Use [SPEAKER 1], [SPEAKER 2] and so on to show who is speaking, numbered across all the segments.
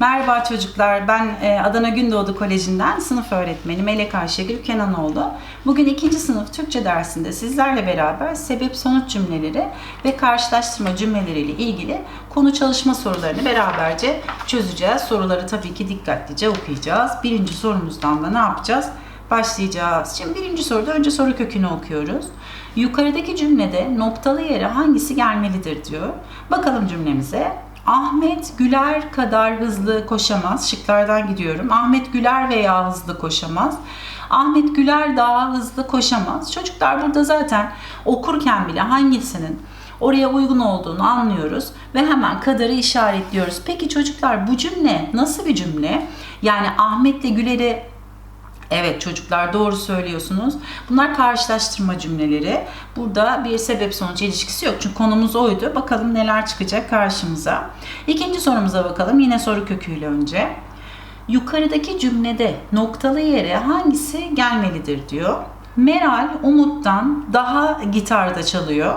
[SPEAKER 1] Merhaba çocuklar, ben e, Adana Gündoğdu Koleji'nden sınıf öğretmeni Melek Ayşegül Kenanoğlu. Bugün ikinci sınıf Türkçe dersinde sizlerle beraber sebep sonuç cümleleri ve karşılaştırma cümleleriyle ilgili konu çalışma sorularını beraberce çözeceğiz. Soruları tabii ki dikkatlice okuyacağız. Birinci sorumuzdan da ne yapacağız? Başlayacağız. Şimdi birinci soruda önce soru kökünü okuyoruz. Yukarıdaki cümlede noktalı yere hangisi gelmelidir diyor. Bakalım cümlemize. Ahmet Güler kadar hızlı koşamaz. Şıklardan gidiyorum. Ahmet Güler veya hızlı koşamaz. Ahmet Güler daha hızlı koşamaz. Çocuklar burada zaten okurken bile hangisinin oraya uygun olduğunu anlıyoruz ve hemen kadarı işaretliyoruz. Peki çocuklar bu cümle nasıl bir cümle? Yani Ahmet'le Güler'i Evet çocuklar doğru söylüyorsunuz. Bunlar karşılaştırma cümleleri. Burada bir sebep sonuç ilişkisi yok. Çünkü konumuz oydu. Bakalım neler çıkacak karşımıza. İkinci sorumuza bakalım. Yine soru köküyle önce. Yukarıdaki cümlede noktalı yere hangisi gelmelidir diyor. Meral Umut'tan daha gitarda çalıyor.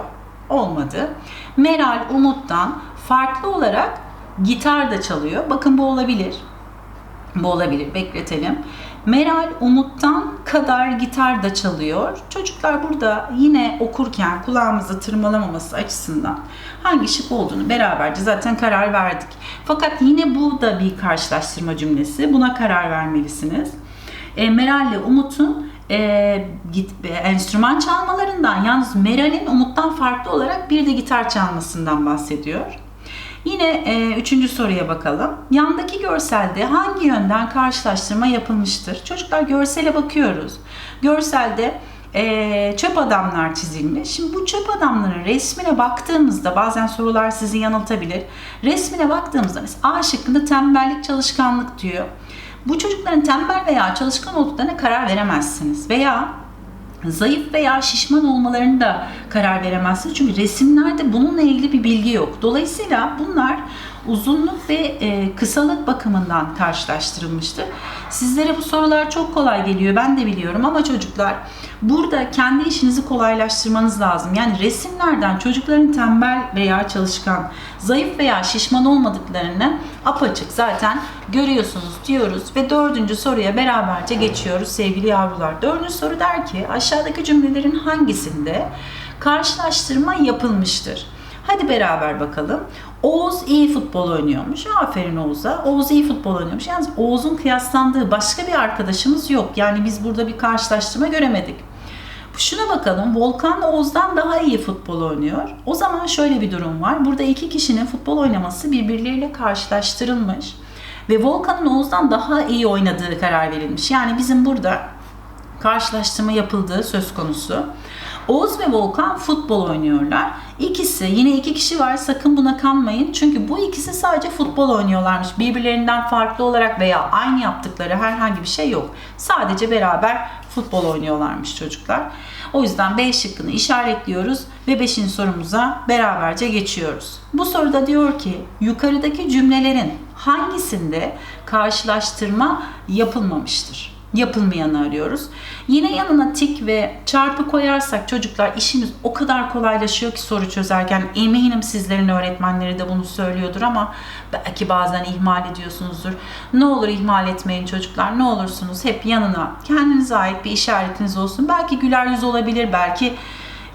[SPEAKER 1] Olmadı. Meral Umut'tan farklı olarak gitar da çalıyor. Bakın bu olabilir. Bu olabilir. Bekletelim. Meral Umut'tan kadar gitar da çalıyor. Çocuklar burada yine okurken kulağımızı tırmalamaması açısından hangi şık olduğunu beraberce zaten karar verdik. Fakat yine bu da bir karşılaştırma cümlesi. Buna karar vermelisiniz. E, Meral ile Umut'un e, git, e, enstrüman çalmalarından yalnız Meral'in Umut'tan farklı olarak bir de gitar çalmasından bahsediyor. Yine e, üçüncü soruya bakalım. Yandaki görselde hangi yönden karşılaştırma yapılmıştır? Çocuklar görsele bakıyoruz. Görselde e, çöp adamlar çizilmiş. Şimdi bu çöp adamların resmine baktığımızda bazen sorular sizi yanıltabilir. Resmine baktığımızda mesela A şıkkında tembellik çalışkanlık diyor. Bu çocukların tembel veya çalışkan olduklarına karar veremezsiniz. Veya zayıf veya şişman olmalarını da karar veremezsiniz. Çünkü resimlerde bununla ilgili bir bilgi yok. Dolayısıyla bunlar uzunluk ve e, kısalık bakımından karşılaştırılmıştır. Sizlere bu sorular çok kolay geliyor ben de biliyorum ama çocuklar burada kendi işinizi kolaylaştırmanız lazım. Yani resimlerden çocukların tembel veya çalışkan, zayıf veya şişman olmadıklarını apaçık zaten görüyorsunuz diyoruz ve dördüncü soruya beraberce geçiyoruz sevgili yavrular. Dördüncü soru der ki aşağıdaki cümlelerin hangisinde karşılaştırma yapılmıştır? Hadi beraber bakalım. Oğuz iyi futbol oynuyormuş. Aferin Oğuz'a. Oğuz iyi futbol oynuyormuş. Yalnız Oğuz'un kıyaslandığı başka bir arkadaşımız yok. Yani biz burada bir karşılaştırma göremedik. Şuna bakalım. Volkan Oğuz'dan daha iyi futbol oynuyor. O zaman şöyle bir durum var. Burada iki kişinin futbol oynaması birbirleriyle karşılaştırılmış. Ve Volkan'ın Oğuz'dan daha iyi oynadığı karar verilmiş. Yani bizim burada karşılaştırma yapıldığı söz konusu. Oğuz ve Volkan futbol oynuyorlar. İkisi yine iki kişi var sakın buna kanmayın. Çünkü bu ikisi sadece futbol oynuyorlarmış. Birbirlerinden farklı olarak veya aynı yaptıkları herhangi bir şey yok. Sadece beraber futbol oynuyorlarmış çocuklar. O yüzden B şıkkını işaretliyoruz ve 5. sorumuza beraberce geçiyoruz. Bu soruda diyor ki yukarıdaki cümlelerin hangisinde karşılaştırma yapılmamıştır? Yapılmayanı arıyoruz. Yine yanına tik ve çarpı koyarsak çocuklar işimiz o kadar kolaylaşıyor ki soru çözerken eminim sizlerin öğretmenleri de bunu söylüyordur ama belki bazen ihmal ediyorsunuzdur. Ne olur ihmal etmeyin çocuklar ne olursunuz hep yanına kendinize ait bir işaretiniz olsun. Belki güler yüz olabilir belki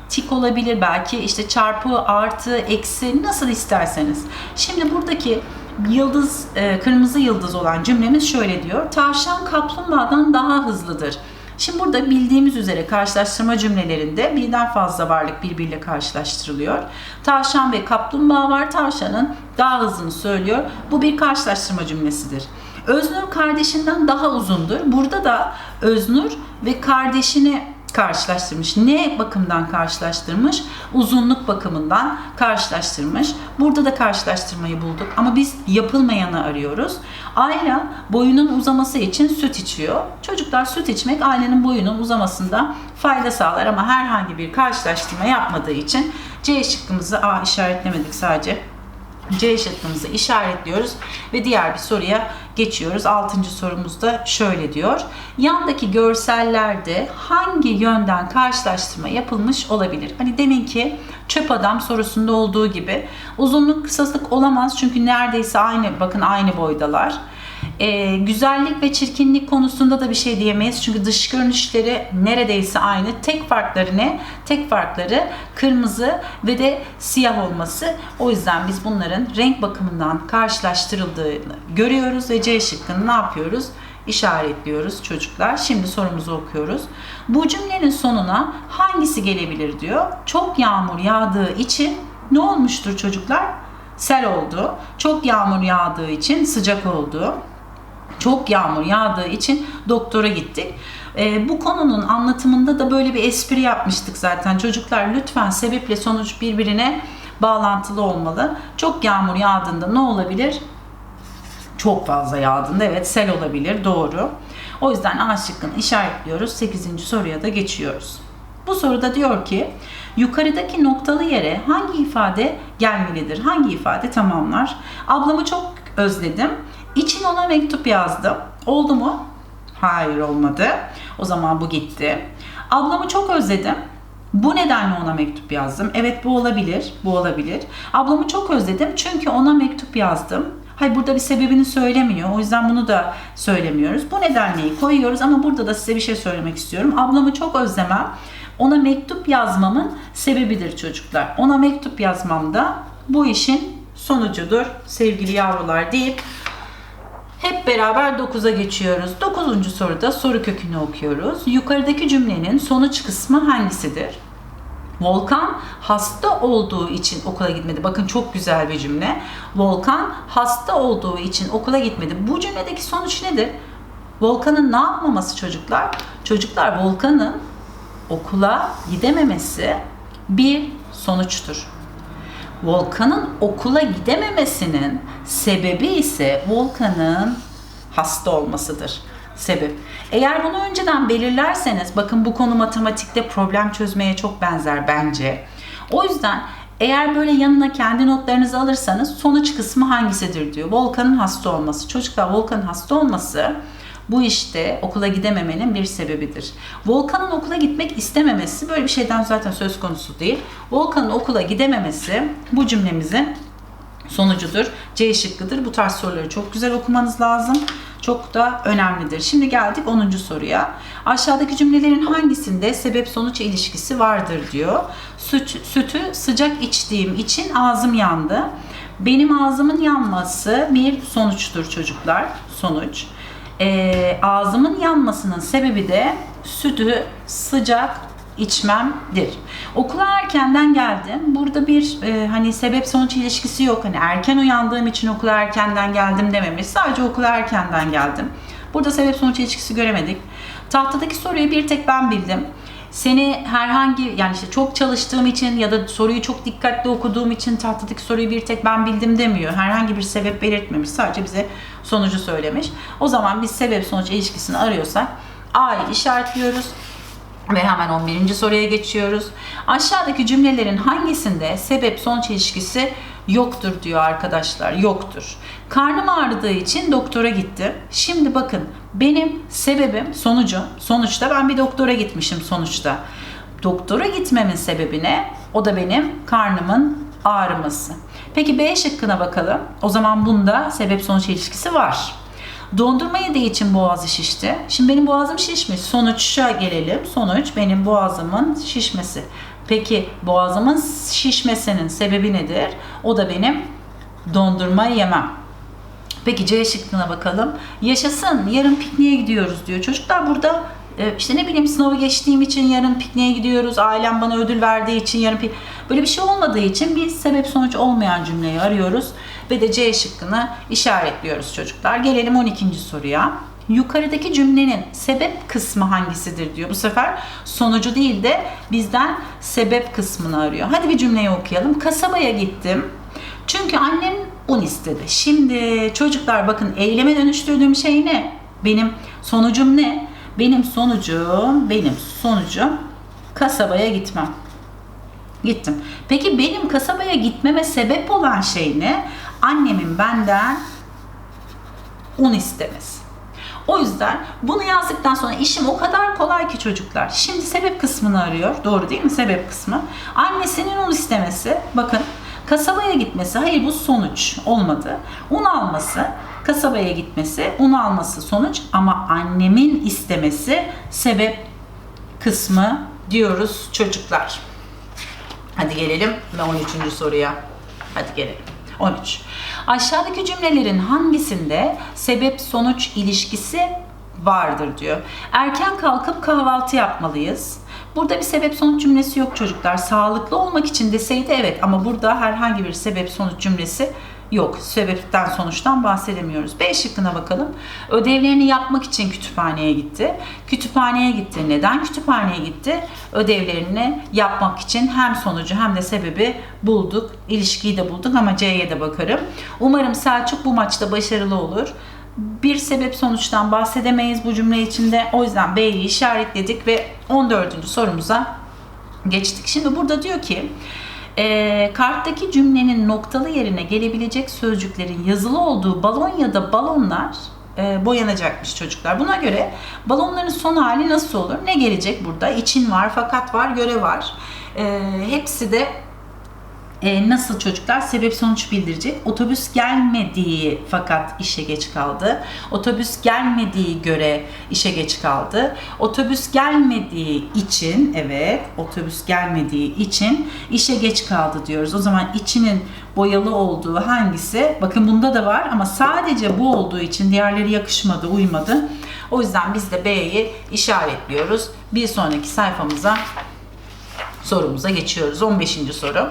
[SPEAKER 1] tik olabilir belki işte çarpı artı eksi nasıl isterseniz. Şimdi buradaki yıldız, e, kırmızı yıldız olan cümlemiz şöyle diyor. Tavşan kaplumbağadan daha hızlıdır. Şimdi burada bildiğimiz üzere karşılaştırma cümlelerinde birden fazla varlık birbiriyle karşılaştırılıyor. Tavşan ve kaplumbağa var. Tavşanın daha hızını söylüyor. Bu bir karşılaştırma cümlesidir. Öznur kardeşinden daha uzundur. Burada da Öznur ve kardeşini karşılaştırmış. Ne bakımdan karşılaştırmış? Uzunluk bakımından karşılaştırmış. Burada da karşılaştırmayı bulduk ama biz yapılmayanı arıyoruz. Ayla boyunun uzaması için süt içiyor. Çocuklar süt içmek ailenin boyunun uzamasında fayda sağlar ama herhangi bir karşılaştırma yapmadığı için C şıkkımızı A işaretlemedik sadece C şıkkımızı işaretliyoruz ve diğer bir soruya geçiyoruz. Altıncı sorumuz da şöyle diyor. Yandaki görsellerde hangi yönden karşılaştırma yapılmış olabilir? Hani deminki çöp adam sorusunda olduğu gibi uzunluk kısalık olamaz çünkü neredeyse aynı bakın aynı boydalar. Ee, güzellik ve çirkinlik konusunda da bir şey diyemeyiz. Çünkü dış görünüşleri neredeyse aynı. Tek farkları ne? Tek farkları kırmızı ve de siyah olması. O yüzden biz bunların renk bakımından karşılaştırıldığını görüyoruz ve C şıkkını ne yapıyoruz? işaretliyoruz çocuklar. Şimdi sorumuzu okuyoruz. Bu cümlenin sonuna hangisi gelebilir diyor. Çok yağmur yağdığı için ne olmuştur çocuklar? Sel oldu. Çok yağmur yağdığı için sıcak oldu çok yağmur yağdığı için doktora gittik. E, bu konunun anlatımında da böyle bir espri yapmıştık zaten. Çocuklar lütfen sebeple sonuç birbirine bağlantılı olmalı. Çok yağmur yağdığında ne olabilir? Çok fazla yağdığında evet sel olabilir doğru. O yüzden A şıkkını işaretliyoruz. 8. soruya da geçiyoruz. Bu soruda diyor ki yukarıdaki noktalı yere hangi ifade gelmelidir? Hangi ifade tamamlar? Ablamı çok özledim. İçin ona mektup yazdım. Oldu mu? Hayır olmadı. O zaman bu gitti. Ablamı çok özledim. Bu nedenle ona mektup yazdım. Evet bu olabilir. Bu olabilir. Ablamı çok özledim çünkü ona mektup yazdım. Hayır burada bir sebebini söylemiyor. O yüzden bunu da söylemiyoruz. Bu nedenleyi koyuyoruz ama burada da size bir şey söylemek istiyorum. Ablamı çok özlemem. Ona mektup yazmamın sebebidir çocuklar. Ona mektup yazmam da bu işin sonucudur sevgili yavrular deyip hep beraber 9'a geçiyoruz. 9. soruda soru kökünü okuyoruz. Yukarıdaki cümlenin sonuç kısmı hangisidir? Volkan hasta olduğu için okula gitmedi. Bakın çok güzel bir cümle. Volkan hasta olduğu için okula gitmedi. Bu cümledeki sonuç nedir? Volkan'ın ne yapmaması çocuklar? Çocuklar Volkan'ın okula gidememesi bir sonuçtur. Volkan'ın okula gidememesinin sebebi ise Volkan'ın hasta olmasıdır. Sebep. Eğer bunu önceden belirlerseniz bakın bu konu matematikte problem çözmeye çok benzer bence. O yüzden eğer böyle yanına kendi notlarınızı alırsanız sonuç kısmı hangisidir diyor. Volkan'ın hasta olması. Çocuklar Volkan'ın hasta olması bu işte okula gidememenin bir sebebidir. Volkan'ın okula gitmek istememesi böyle bir şeyden zaten söz konusu değil. Volkan'ın okula gidememesi bu cümlemizin sonucudur. C şıkkıdır. Bu tarz soruları çok güzel okumanız lazım. Çok da önemlidir. Şimdi geldik 10. soruya. Aşağıdaki cümlelerin hangisinde sebep sonuç ilişkisi vardır diyor. Süt, sütü sıcak içtiğim için ağzım yandı. Benim ağzımın yanması bir sonuçtur çocuklar. Sonuç e, ağzımın yanmasının sebebi de sütü sıcak içmemdir. Okula erkenden geldim. Burada bir e, hani sebep sonuç ilişkisi yok. Hani erken uyandığım için okula erkenden geldim dememiş. Sadece okula erkenden geldim. Burada sebep sonuç ilişkisi göremedik. Tahtadaki soruyu bir tek ben bildim seni herhangi yani işte çok çalıştığım için ya da soruyu çok dikkatli okuduğum için tahtadaki soruyu bir tek ben bildim demiyor. Herhangi bir sebep belirtmemiş. Sadece bize sonucu söylemiş. O zaman biz sebep sonuç ilişkisini arıyorsak A'yı işaretliyoruz. Ve hemen 11. soruya geçiyoruz. Aşağıdaki cümlelerin hangisinde sebep sonuç ilişkisi yoktur diyor arkadaşlar. Yoktur. Karnım ağrıdığı için doktora gittim. Şimdi bakın benim sebebim sonucu. Sonuçta ben bir doktora gitmişim sonuçta. Doktora gitmemin sebebi ne? O da benim karnımın ağrıması. Peki B şıkkına bakalım. O zaman bunda sebep sonuç ilişkisi var. Dondurma yediği için boğazı şişti. Şimdi benim boğazım şişmiş. Sonuça gelelim. Sonuç benim boğazımın şişmesi. Peki boğazımın şişmesinin sebebi nedir? O da benim dondurma yemem. Peki C şıkkına bakalım. Yaşasın yarın pikniğe gidiyoruz diyor. Çocuklar burada e, işte ne bileyim sınavı geçtiğim için yarın pikniğe gidiyoruz. Ailem bana ödül verdiği için yarın pik Böyle bir şey olmadığı için biz sebep sonuç olmayan cümleyi arıyoruz ve de C şıkkını işaretliyoruz çocuklar. Gelelim 12. soruya. Yukarıdaki cümlenin sebep kısmı hangisidir diyor. Bu sefer sonucu değil de bizden sebep kısmını arıyor. Hadi bir cümleyi okuyalım. Kasabaya gittim. Çünkü annem un istedi. Şimdi çocuklar bakın eyleme dönüştürdüğüm şey ne? Benim sonucum ne? Benim sonucum, benim sonucum kasabaya gitmem. Gittim. Peki benim kasabaya gitmeme sebep olan şey ne? annemin benden un istemesi. O yüzden bunu yazdıktan sonra işim o kadar kolay ki çocuklar. Şimdi sebep kısmını arıyor. Doğru değil mi? Sebep kısmı. Annesinin un istemesi. Bakın kasabaya gitmesi. Hayır bu sonuç olmadı. Un alması. Kasabaya gitmesi. Un alması sonuç. Ama annemin istemesi sebep kısmı diyoruz çocuklar. Hadi gelelim ve 13. soruya. Hadi gelelim. 13. Aşağıdaki cümlelerin hangisinde sebep sonuç ilişkisi vardır diyor. Erken kalkıp kahvaltı yapmalıyız. Burada bir sebep sonuç cümlesi yok çocuklar. Sağlıklı olmak için deseydi evet ama burada herhangi bir sebep sonuç cümlesi yok. Sebepten sonuçtan bahsedemiyoruz. B şıkkına bakalım. Ödevlerini yapmak için kütüphaneye gitti. Kütüphaneye gitti. Neden kütüphaneye gitti? Ödevlerini yapmak için hem sonucu hem de sebebi bulduk. İlişkiyi de bulduk ama C'ye de bakarım. Umarım Selçuk bu maçta başarılı olur. Bir sebep sonuçtan bahsedemeyiz bu cümle içinde. O yüzden B'yi işaretledik ve 14. sorumuza geçtik. Şimdi burada diyor ki e, karttaki cümlenin noktalı yerine gelebilecek sözcüklerin yazılı olduğu balon ya da balonlar e, boyanacakmış çocuklar. Buna göre balonların son hali nasıl olur? Ne gelecek burada? İçin var, fakat var, göre var. E, hepsi de e, nasıl çocuklar sebep sonuç bildirecek. Otobüs gelmediği fakat işe geç kaldı. Otobüs gelmediği göre işe geç kaldı. Otobüs gelmediği için evet otobüs gelmediği için işe geç kaldı diyoruz. O zaman içinin boyalı olduğu hangisi? Bakın bunda da var ama sadece bu olduğu için diğerleri yakışmadı, uymadı. O yüzden biz de B'yi işaretliyoruz. Bir sonraki sayfamıza sorumuza geçiyoruz. 15. soru.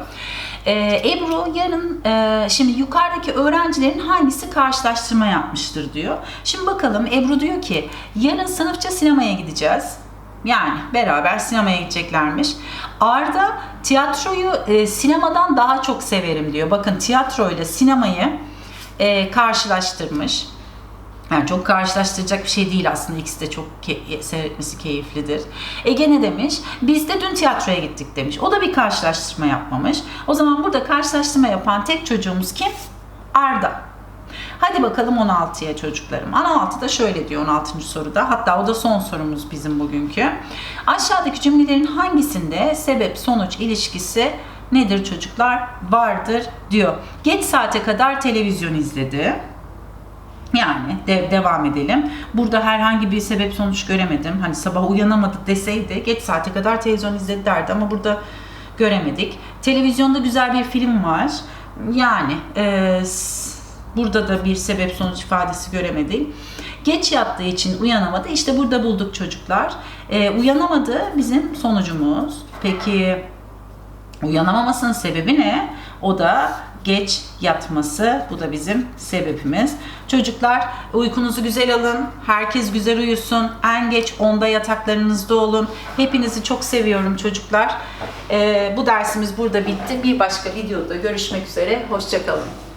[SPEAKER 1] Ee, Ebru yarın e, şimdi yukarıdaki öğrencilerin hangisi karşılaştırma yapmıştır diyor. Şimdi bakalım Ebru diyor ki yarın sınıfça sinemaya gideceğiz. Yani beraber sinemaya gideceklermiş. Arda tiyatroyu e, sinemadan daha çok severim diyor. Bakın tiyatroyla sinemayı e, karşılaştırmış. Yani çok karşılaştıracak bir şey değil aslında. İkisi de çok ke- seyretmesi keyiflidir. Ege ne demiş? Biz de dün tiyatroya gittik demiş. O da bir karşılaştırma yapmamış. O zaman burada karşılaştırma yapan tek çocuğumuz kim? Arda. Hadi bakalım 16'ya çocuklarım. 16 da şöyle diyor 16. soruda. Hatta o da son sorumuz bizim bugünkü. Aşağıdaki cümlelerin hangisinde sebep sonuç ilişkisi nedir çocuklar? Vardır diyor. Geç saate kadar televizyon izledi. Yani de, devam edelim. Burada herhangi bir sebep sonuç göremedim. Hani sabah uyanamadı deseydi geç saate kadar televizyon izledi derdi ama burada göremedik. Televizyonda güzel bir film var. Yani e, burada da bir sebep sonuç ifadesi göremedik. Geç yattığı için uyanamadı. İşte burada bulduk çocuklar. E, uyanamadı bizim sonucumuz. Peki Uyanamamasının sebebi ne? O da geç yatması. Bu da bizim sebebimiz. Çocuklar uykunuzu güzel alın. Herkes güzel uyusun. En geç 10'da yataklarınızda olun. Hepinizi çok seviyorum çocuklar. Ee, bu dersimiz burada bitti. Bir başka videoda görüşmek üzere. Hoşçakalın.